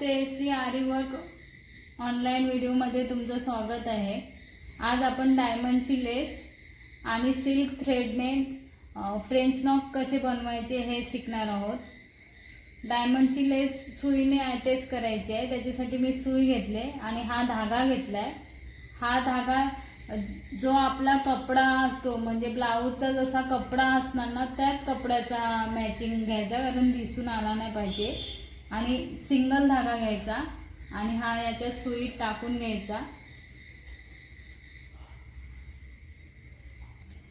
नमस्ते Shri आर्यवर्क online व्हिडिओमध्ये तुमचं स्वागत आहे. आज आपण डायमंडची लेस आणि सिल्क थ्रेडने फ्रेंच नॉक कसे बनवायचे हे शिकणार आहोत. डायमंडची लेस सुईने अटॅच करायची आहे. त्याच्यासाठी मी सुई घेतले आणि हा धागा घेतला आहे हा धागा जो आपला कपडा असतो म्हणजे ब्लाऊजचा जसा कपडा असणार ना त्याच कपड्याचा मॅचिंग घ्यायचा कारण दिसून आला नाही पाहिजे. आणि सिंगल धागा घ्यायचा आणि हा याच्या सुईत टाकून घ्यायचा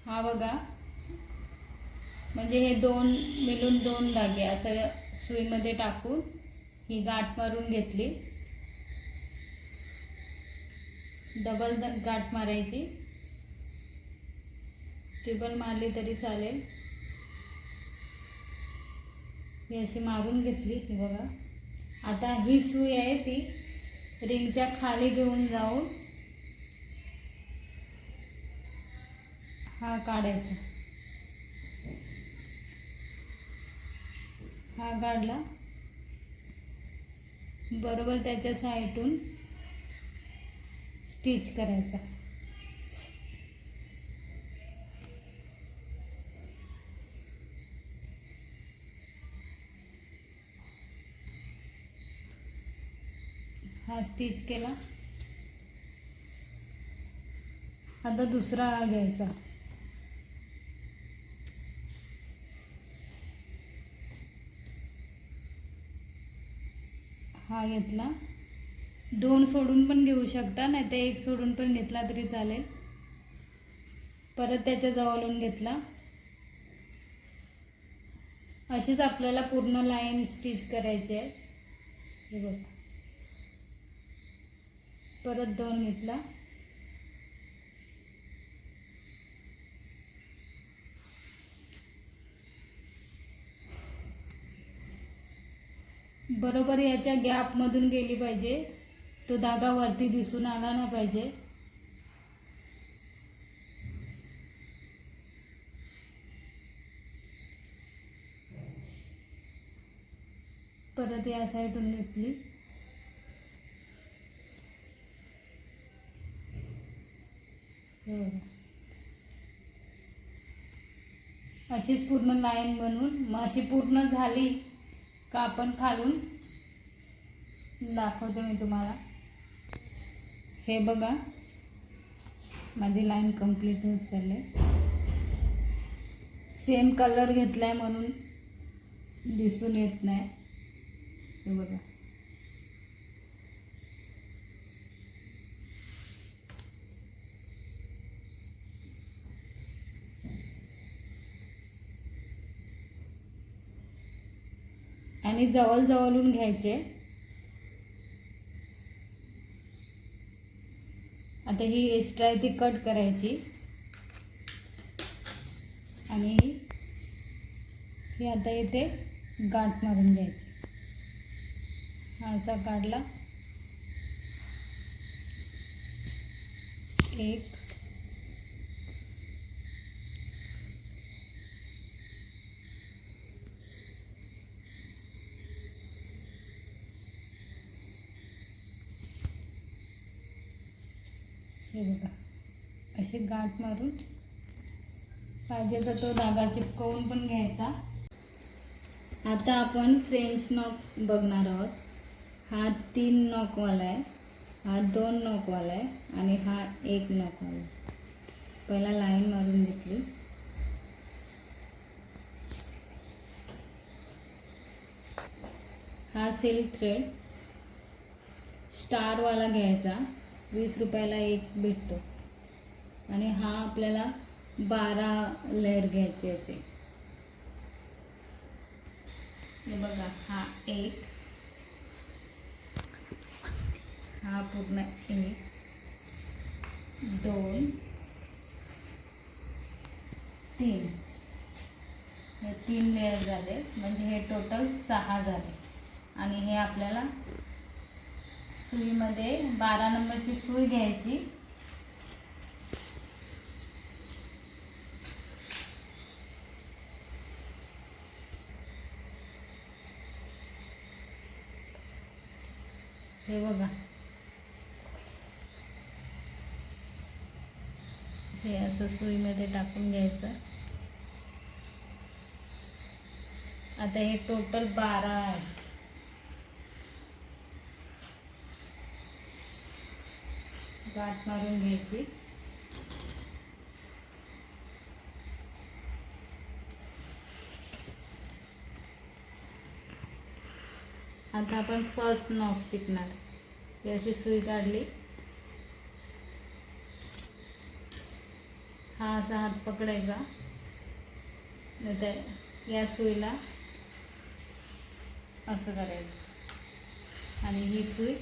हा बघा. म्हणजे हे दोन मिळून दोन धागे असं सुईमध्ये टाकून ही गाठ मारून घेतली. डबल द- गाठ मारायची. ट्रिबल मारली तरी चालेल. ही अशी मारून घेतली ही बघा. आता ही सुई आहे ती. रिंगच्या खाली घेऊन जाऊन हा काढायचा. हा काढला. बरोबर त्याच्या साईडून स्टिच करायचा. हा स्टिच केला. आता दुसरा हा घ्यायचा. हा घेतला. दोन सोडून पण घेऊ शकता नाही तर एक सोडून पण घेतला तरी चालेल. परत त्याच्या जवळून घेतला. अशीच आपल्याला पूर्ण लाईन स्टिच करायची आहे. हे बघ. परत दोन घेतला. बरोबर याच्या गॅपमधून गेली पाहिजे. तो धागा वरती दिसून आला नाही पाहिजे. परत या साईडून घेतली. हे अशीच पूर्ण लाईन बनवून मग अशी पूर्ण झाली का आपण खालून दाखवते मी तुम्हाला. हे बघा माझी लाईन कंप्लीट होत चालले. सेम कलर घेतला आहे म्हणून दिसून येत नाही. हे बघा. आणि जवळ जवळून घ्यायचे. आता ही एक्स्ट्रा आहे ती कट करायची. आणि ही आता इथे गाठ मारून घ्यायची. हा असा काढला. एक हे बघा. असे गाठ मारून पाहिजे तर तो धागा चिपकवून पण घ्यायचा. आता आपण फ्रेंच नॉक बघणार आहोत. हा तीन नॉकवाला आहे हा दोन नॉकवाला आहे आणि हा एक नॉकवाला आहे. पहिला लाईन मारून घेतली. हा सिल्क थ्रेड स्टारवाला घ्यायचा. वीस रुपयाला एक भेटतो. आणि हा आपल्याला बारा लेअर घ्यायचे याचे. हे बघा हा एक. हा पूर्ण एक. दोन. तीन. हे तीन लेअर झाले म्हणजे हे टोटल सहा झाले. आणि हे आपल्याला सुईमध्ये बारा नंबरची सुई घ्यायची. हे बघा. हे असं सुईमध्ये टाकून घ्यायचं. आता हे टोटल बारा आहे. गाठ मारून घ्यायची. आता आपण फर्स्ट नॉक शिकणार. ही अशी सुई काढली. हा असा हात पकडायचा. नाही या सुईला असं करायचं. आणि ही सुई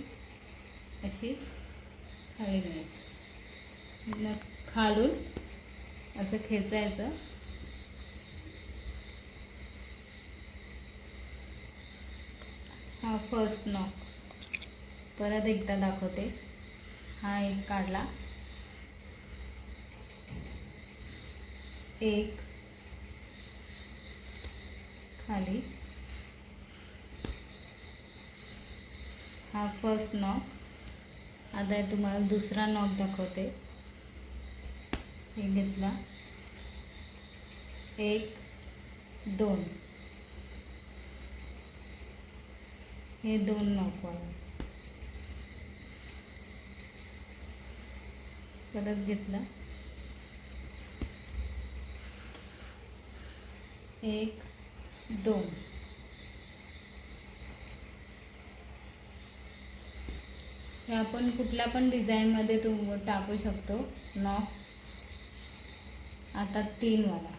अशी खाली घ्यायचं मग खालून असं खेचायचं. हा फर्स्ट नॉक परत एकदा दाखवते. हा एक काढला. एक. खाली. हा फर्स्ट नॉक आता हे तुम्हाला दुसरा नॉक दाखवते. हे घेतला. एक दोन. हे दोन नॉक वाला. परत घेतला. एक दोन. हे आपण कुठल्या पण डिझाईनमध्ये तो टाकू शकतो. नॉक आता तीन वाला.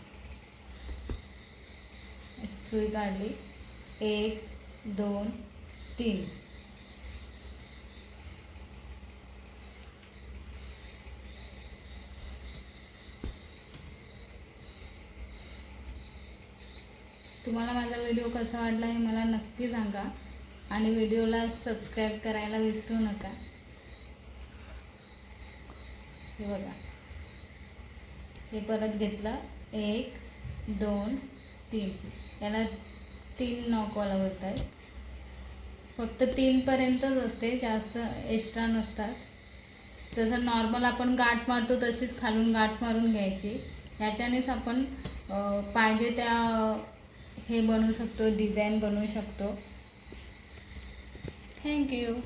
सुई काढली. एक दोन तीन. तुम्हाला माझा व्हिडिओ कसा वाटला हे मला नक्की सांगा. आणि व्हिडिओला सबस्क्राईब करायला विसरू नका. हे बघा. हे परत घेतलं. एक दोन तीन. याला तीन नॉकवाला बोलत फक्त तीनपर्यंतच असते जास्त एक्स्ट्रा नसतात. जसं नॉर्मल आपण गाठ मारतो तशीच खालून गाठ मारून घ्यायची. ह्याच्यानेच आपण पाहिजे त्या हे बनवू शकतो डिझाईन बनवू शकतो. Thank you.